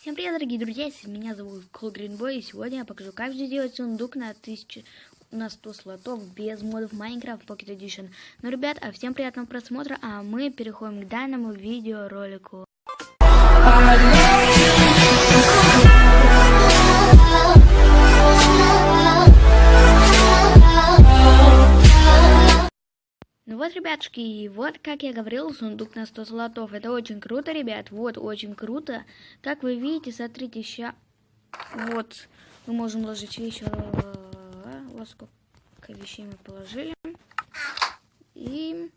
Всем привет, дорогие друзья, меня зовут Кол Гринбой, и сегодня я покажу, как же сделать сундук на 1000 на 100 слотов без модов Minecraft Pocket Edition. Ну, ребят, а всем приятного просмотра, а мы переходим к данному видеоролику. Вот, ребятушки, и вот, как я говорил, сундук на 100 золотов. Это очень круто, ребят, вот, очень круто. Как вы видите, смотрите, ща... Вот, мы можем ложить вещи. Вот сколько вещей мы положили. И...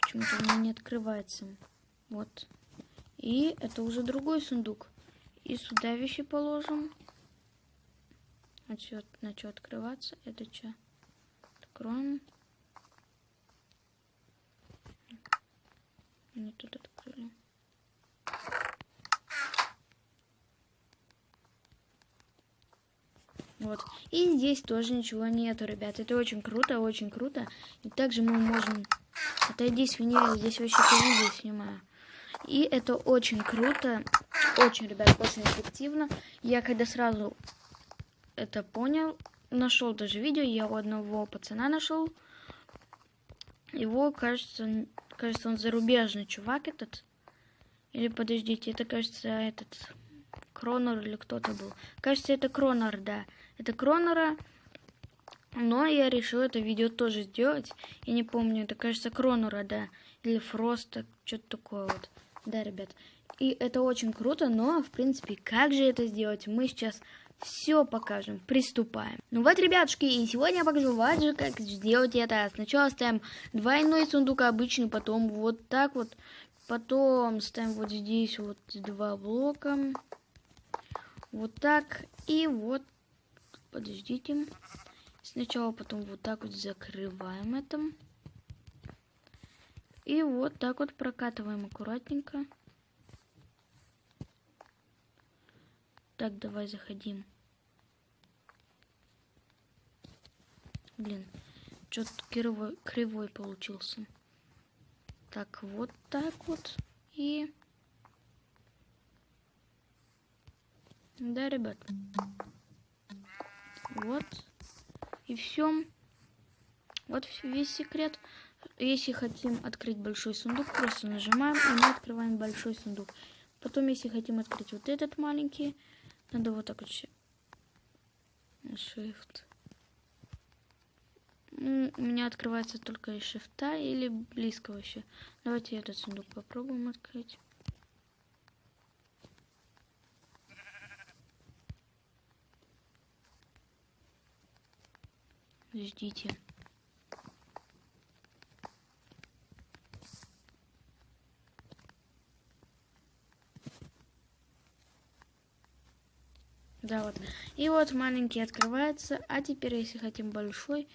Почему-то меня не открывается. Вот. И это уже другой сундук. И сюда вещи положим. А чё, на что открываться? Это что? Откроем. Не тут открыли. Вот. И здесь тоже ничего нету, ребят. Это очень круто, очень круто. И также мы можем... Отойди, свинья, здесь вообще видео снимаю. И это очень круто. Очень, ребят, очень эффективно. Я когда сразу это понял, нашел даже видео, я у одного пацана нашел. Его, кажется, Кажется, он зарубежный чувак этот. Или подождите, это, кажется, этот Кронор или кто-то был. Кажется, это Кронор, да. Это Кронора. Но я решил это видео тоже сделать. Я не помню, это, кажется, Кронора, да. Или Фроста, что-то такое вот. Да, ребят. И это очень круто, но, в принципе, как же это сделать, мы сейчас все покажем. Приступаем. Ну вот, ребятушки, и сегодня я покажу вам же, как сделать это. Сначала ставим двойной сундук обычный, потом вот так вот. Потом ставим вот здесь вот два блока. Вот так. И вот, подождите. Сначала потом вот так вот закрываем это. И вот так вот прокатываем аккуратненько. Так, давай заходим. Блин, что-то кривой, кривой получился. Так, вот так вот. И... Да, ребят. Вот. И все. Вот весь секрет. Если хотим открыть большой сундук, просто нажимаем, и мы открываем большой сундук. Потом, если хотим открыть вот этот маленький, надо вот так вот Shift. Ну, у меня открывается только из шифта или близко вообще. Давайте этот сундук попробуем открыть. Ждите. Да, вот. И вот маленький открывается. А теперь, если хотим большой,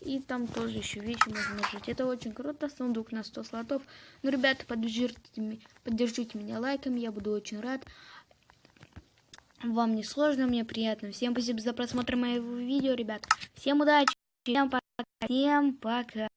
и там тоже еще вещи можно нажать. Это очень круто. Сундук на 100 слотов. Ну, ребята, поддержите, поддержите меня лайками. Я буду очень рад. Вам не сложно, мне приятно. Всем спасибо за просмотр моего видео, ребят. Всем удачи. Всем пока. Всем пока.